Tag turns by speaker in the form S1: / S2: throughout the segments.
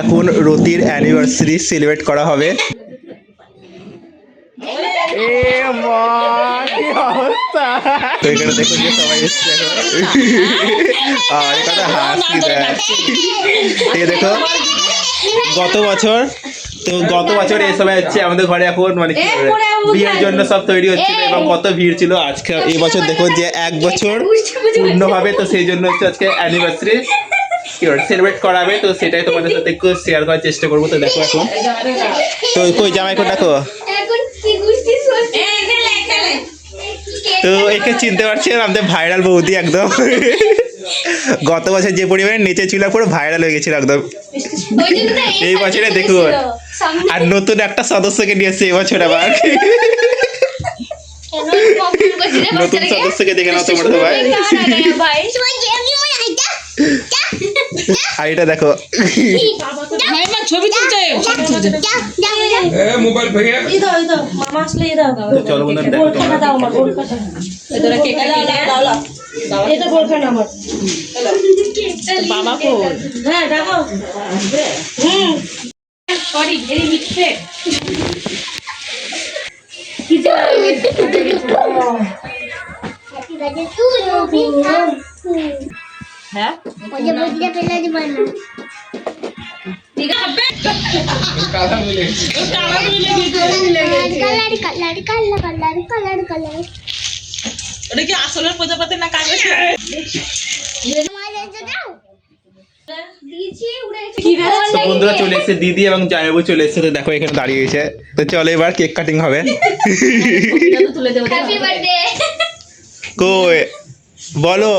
S1: এখন রতির anniversary celebrate করা হবে। তো এখানে দেখুন যে সবাই এসছে আর এখানে হাসি দেয় এই দেখো গত বছর তো গত বছর এই সময় হচ্ছে আমাদের ঘরে এখন মানে কি বিয়ের জন্য সব তৈরি হচ্ছিল এবং কত ভিড় ছিল আজকে। এই বছর দেখো যে এক বছর পূর্ণ হবে তো সেই জন্য হচ্ছে আজকে অ্যানিভার্সারি কি সেলিব্রেট করাবে তো সেটাই তোমাদের সাথে একটু শেয়ার করার চেষ্টা করব তো দেখো এখন। তো কই জামাই দেখো
S2: কি সরছে
S1: তো একে চিনতে পারছেন আমাদের ভাইরাল বৌদি একদম। গত বছর যে পরিমাণে নেচে ছিল পুরো ভাইরাল হয়ে গেছিল একদম।
S2: তো
S1: এই বছরে দেখুন আর নতুন একটা সদস্যকে নিয়ে এসছে এবছর আবার। নতুন সদস্যকে দেখে নাও তোমরা সবাই।
S2: তোমার
S1: এটা দেখো।
S3: ভাই মা ছবি
S4: এ মোবাইল ভেঙে।
S3: মামা আসলে ইদাও দাও
S1: তো চলো বন্ধুরা দেখো
S3: দাও
S5: কেকটা কেটে
S3: এটা বোরখাটা আমার।
S5: বাবা কো?
S3: হ্যাঁ দেখাও হুম।
S5: Sorry very mistake. হ্যাঁ?
S2: পেলে দিবা না।
S5: ওটা কি আসলের প্রজাপতি না কাগজ
S1: বন্ধুরা চলে এসেছে দিদি এবং জামাইবু চলে এসেছে তো দেখো এখানে দাঁড়িয়ে গেছে তো চলো এবার কেক কাটিং হবে।
S5: তুলে দেবো
S1: কই? বলো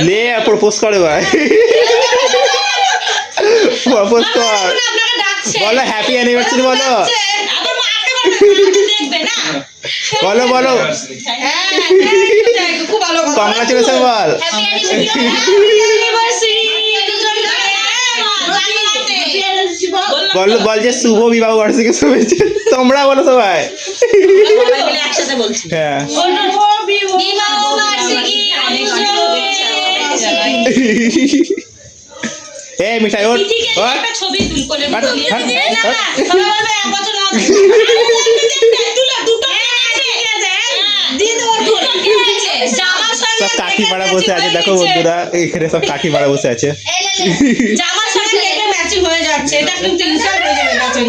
S1: নে প্রপোজ করে ভাই প্রপোজ কর বলো হ্যাপি অ্যানিভার্সারি বলো বলো বলো
S5: হ্যাঁ
S1: কংগ্রাচুলেশন বল বল বল যে শুভ বিবাহ বার্ষিকী শুভেচ্ছা। তোমরা বলো সবাই।
S5: একসাথে বলছি।
S1: হ্যাঁ।
S2: বিবাহ বার্ষিকী
S1: এ মিঠাই ওর
S5: ছবি সঙ্গে
S1: সব কাকিমারা বসে। আছে দেখো বন্ধুরা এখানে সব কাকিমারা বসে আছে
S5: জামার সঙ্গে কেকটা ম্যাচিং হয়ে যাচ্ছে এটা কিন্তু ইনসাল্ট হয়ে যাবে ম্যাচিং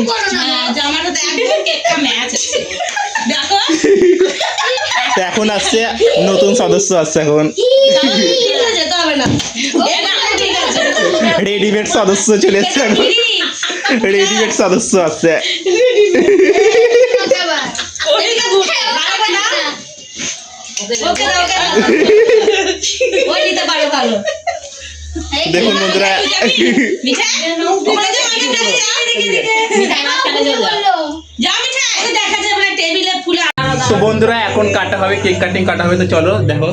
S5: জামাটা তো একদম কেকটা ম্যাচ দেখো।
S1: এখন আসছে নতুন সদস্য আসছে এখন।
S5: যেতে হবে না।
S1: রেডিমেড সদস্য চলে এসছে এখন। রেডিমেড সদস্য আসছে।
S5: ওকে ওকে ওই নিতে পারো ভালো।
S1: দেখুন বন্ধুরা
S5: মিঠাই তোমরা যে আমাকে ডাকে, যাও এদিকে, এদিকে। মিঠাই মাঝখানে চলে যাও। যাও মিঠাই, ওই দেখা যাবে না টেবিলে ফুলে আলাদা।
S1: তো বন্ধুরা এখন কাটা হবে কেক কাটিং কাটা হবে তো চলো দেখো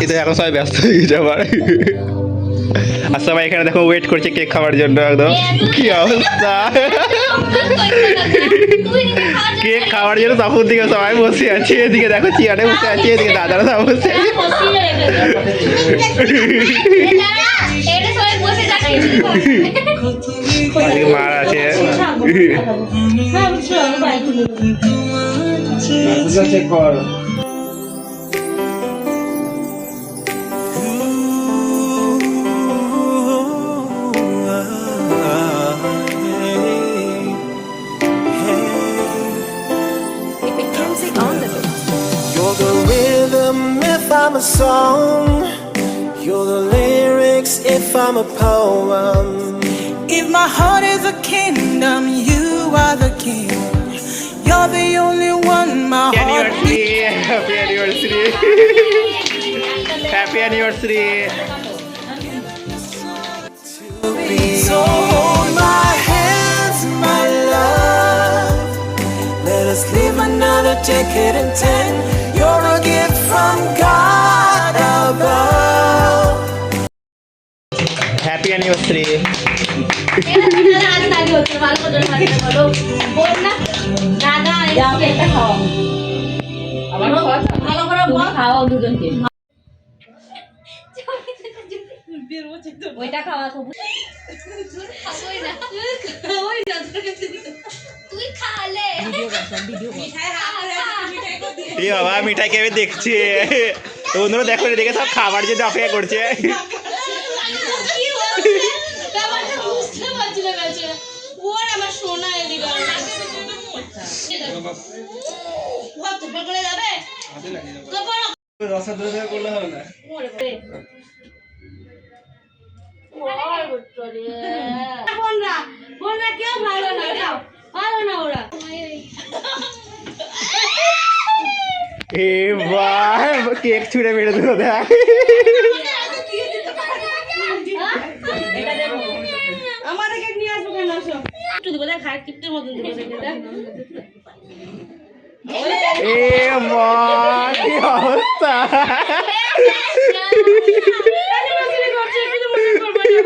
S1: তো এখন সবাই ব্যস্ত হয়ে গেছে আবার আর সবাই এখানে দেখো ওয়েট করছে কেক খাওয়ার জন্য একদম। কি অবস্থা? কেক খাওয়ার জন্য তখন দিকে সবাই বসে আছে এদিকে দেখো চেয়ারে বসে আছে এদিকে দাদারা সব বসে আছে। মার আছে।
S3: হ্যাঁ।
S4: চেক কর।
S6: a poem.
S7: If my heart is a kingdom, you are the king. You're the only one my heart
S1: anniversary. Happy anniversary. Happy anniversary.
S6: So hold my hands, my love. Let us live another decade and ten.
S3: ওইটা খাওয়া সবুজ
S2: খাবোই না
S5: ওই না,
S2: তুই খালে
S5: মিঠাই হাত করে আছে, মিঠাই করে দিয়ে।
S1: এ বাবা মিঠাই কেবে দেখছে তো বন্ধুরা দেখো দেখে সব খাবার জন্য অপেক্ষা করছে
S2: কি হচ্ছে ব্যাপারটা বুঝতে পারছি না
S3: বোনরা বোনরা কেউ ভালো না যাও। ভালো না ওরা।
S1: এ বাহ কেক ছুঁড়ে মেরে দিল দেখ।
S3: আমাদেরকে নিয়ে আসব কেন আসো। একটু দেবো দেখ হাড় কিপ্টের মতন দেবো দেখে দেখ।
S1: এ মা কি অবস্থা
S3: অ্যানিভার্সারি করছে একটু তো মনে করব এবার খাওয়া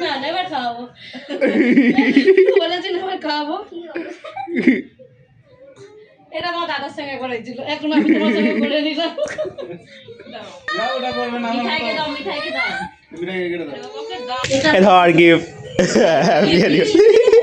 S3: না না এবার খাওয়াবো বলেছেন এবার খাওয়াবো এটা আমার দাদার সঙ্গে করেছিল। এখন আমি তোমার সঙ্গে করে নিলাম। মিঠাইকে দাও মিঠাইকে দাও।
S1: এ ধর গিফট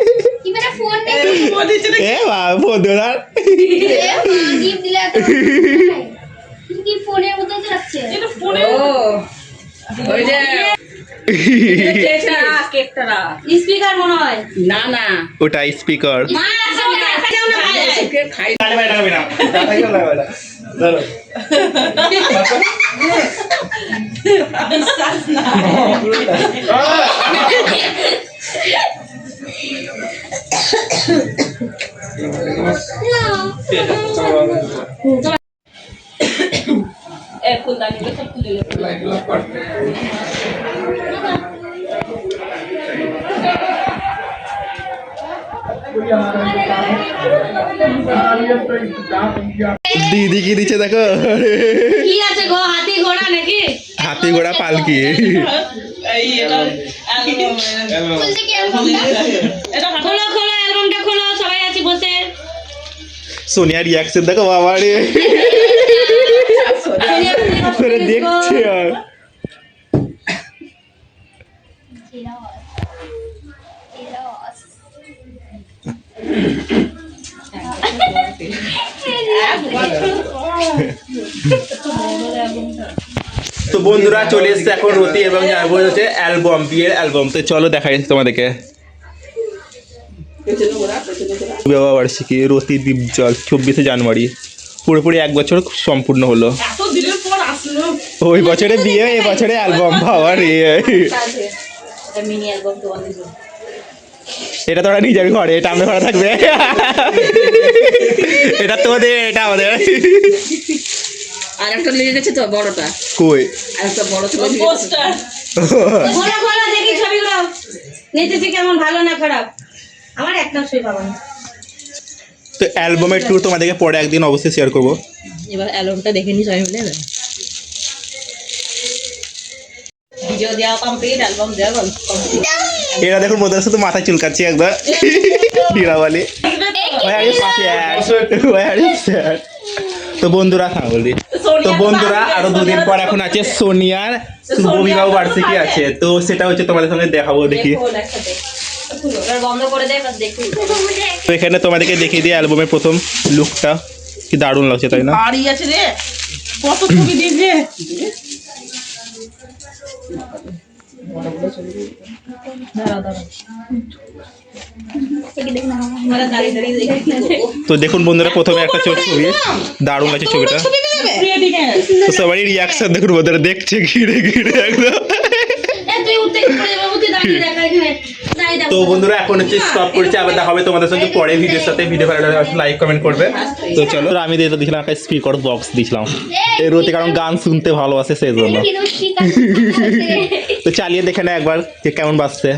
S3: মনে হয়
S1: ওটা স্পিকার
S5: না
S1: দিদি কি দিচ্ছে দেখো?
S3: কি আছে গো? হাতি ঘোড়া নাকি?
S1: ঘোড়া পালকি।
S5: এই এটা অ্যালবাম
S2: খুলছে কি অ্যালবামটা
S5: এটা
S3: খোলো খোলো অ্যালবামটা খোলো সবাই আছি বসে।
S1: সোনিয়া রিয়াকশন দেখো বাবা রে। করে দেখছে আর। তো বন্ধুরা চলে এসছে এখন রতি এবং জানব হচ্ছে অ্যালবাম বিয়ের অ্যালবাম। তো চলো দেখাই তোমাদেরকে। বিবাহ বার্ষিকী রতি দ্বীপজল চব্বিশে জানুয়ারি। পুরোপুরি এক বছর সম্পূর্ণ হলো। ওই বছরে বিয়ে এই বছরে অ্যালবাম বাবা রে। এটা তোরা নিজের ঘরে এটা আমাদের ঘরে থাকবে। এটা তোদের এটা আমাদের।
S8: আর একটা লেগে গেছে তো বড়টা।
S1: কই?
S8: আর একটা বড়
S5: পোস্টার।
S3: খোলো খোলো দেখি ছবিগুলো। নিতেছি কেমন ভালো না খারাপ? আমার একটা সই পাবো না।
S1: তো অ্যালবামের ট্যুর তোমাদেরকে পরে একদিন অবশ্যই শেয়ার করব।
S8: এবার অ্যালবামটা দেখে নি সবাই মিলে। না ভিডিও দেওয়া কমপ্লিট অ্যালবাম দেওয়া কমপ্লিট
S1: এরা দেখুন মোদের শুধু মাথায় চুলকাচ্ছে একবার। ডিরাওয়ালি তো। বন্ধুরা হ্যাঁ বলদি তো বন্ধুরা আরও দুদিন পর এখন আছে সোনিয়ার বিবাহ বার্ষিকী আছে। তো সেটা হচ্ছে তোমাদের সঙ্গে দেখাবো দেখি তো এখানে তোমাদেরকে দেখিয়ে দিই অ্যালবামের প্রথম লুকটা। কি দারুণ লাগছে তাই না?
S5: বাড়ি আছে রে। কত ছবি দিয়েছে।
S8: আমরা দাঁড়িয়ে
S1: তো দেখুন বন্ধুরা প্রথমে একটা চোখ ছবি। দারুণ লাগছে ছবিটা। তো সবারই রিয়াকশন দেখুন বন্ধুরা দেখছে ঘিরে ঘিরে একদম। তো বন্ধুরা এখন হচ্ছে স্টপ করছি আবার দেখা হবে তোমাদের সঙ্গে পরে ভিডিওর সাথে। ভিডিও ভালো লাগলে লাইক কমেন্ট করবে। তো চলো। তো আমি দিয়ে দিয়েছিলাম একটা স্পিকার বক্স দিয়েছিলাম। এই রতি কারণ গান শুনতে ভালোবাসে সেই জন্য
S2: আছে
S1: তো চালিয়ে দেখে না একবার যে কেমন বাজছে।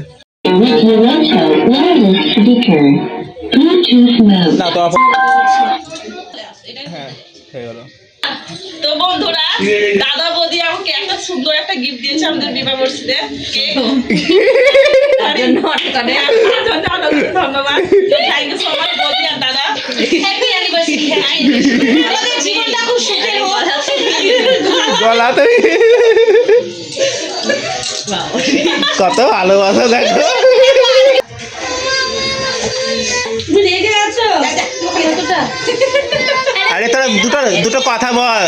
S9: Wireless speaker. Bluetooth mode.
S1: না তো হ্যাঁ হয়ে গেল
S5: তো বন্ধুরা দাদা বৌদি আমাকে একটা সুন্দর একটা গিফট দিয়েছে আমাদের বিবাহ
S8: অনেক
S5: ধন্যবাদ। থ্যাংক ইউ সো মাচ বৌদি আর দাদা। আমাদের জীবনটা খুব সুখের হোক।
S1: গলাতে। কত ভালোবাসা দেখো। আরে তোরা দুটো দুটো কথা বল।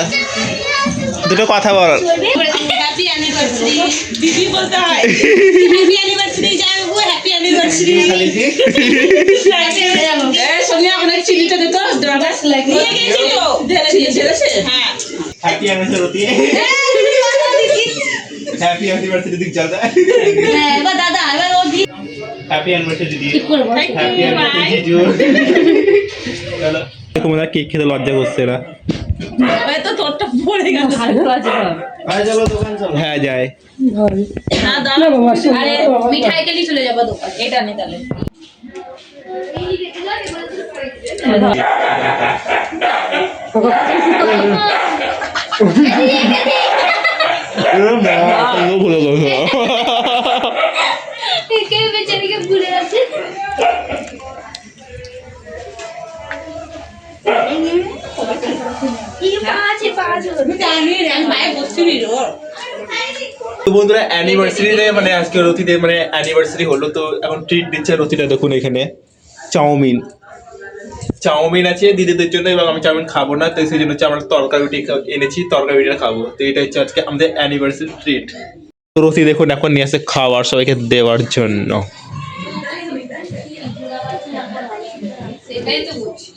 S1: দুটো কথা বল।
S5: হ্যাঁ। হ্যাপি অ্যানিভার্সারি
S8: দিক দাদা
S5: হ্যাঁ
S3: এবার দাদা এবার ও the happy
S1: anniversary the happy anniversary জু চলো তোমরা কেক খেতে লজ্জা করছে না?
S8: ওই তো তোরটা পড়ে গেল।
S3: ভালো আছে ভাই চলো দোকান চলো।
S1: হ্যাঁ যায়
S8: না দাঁড়া
S3: আরে মিঠাই কেলি চলে যাব দোকান।
S8: এটা নে তাহলে।
S1: হ্যাঁ, হ্যাঁ।
S2: এই গেছো বেচারিকে ভুলে
S1: বন্ধুরা অ্যানিভার্সারিতে মানে আজকে রতিতে মানে অ্যানিভার্সারি হলো, তো এখন ট্রিট দিচ্ছে রতিটা দেখুন এখানে, চাউমিন। চাউমিন আছে দিদিদের জন্য এবং আমি চাউমিন খাব না তো সেই জন্য হচ্ছে আমরা তরকারি রুটি এনেছি তরকারি রুটিটা খাব। তো এটা হচ্ছে আজকে আমাদের অ্যানিভার্সারি ট্রিট তো রতি দেখুন এখন নিয়ে আসে খাবার সবাইকে দেওয়ার জন্য।
S3: সেটাই তো বলছি।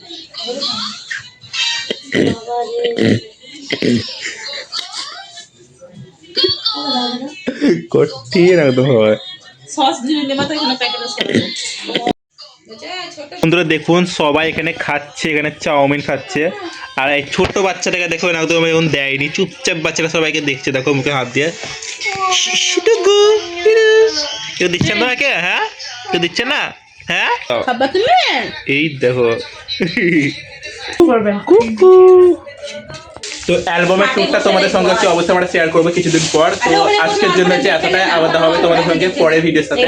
S1: কঠিন একদম হয়।
S8: সস দিয়ে নেমা তো এখানে প্যাকেটে সস
S1: বন্ধুরা দেখুন সবাই এখানে খাচ্ছে এখানে চাউমিন খাচ্ছে। আর এই ছোট্ট বাচ্চাটাকে দেখুন একদম এখন দেয়নি। চুপচাপ বাচ্চাটা সবাইকে দেখছে দেখো মুখে হাত দিয়ে। কেউ দিচ্ছে না কে হ্যাঁ? কেউ দিচ্ছে না? হ্যাঁ? এই দেখো। তো অ্যালবামের টুকটা তোমাদের সঙ্গে হচ্ছে অবশ্যই আমরা শেয়ার করব কিছুদিন পর। তো আজকের জন্য হচ্ছে এতটাই আলাদা হবে তোমাদের সঙ্গে পরের ভিডিওর সাথে।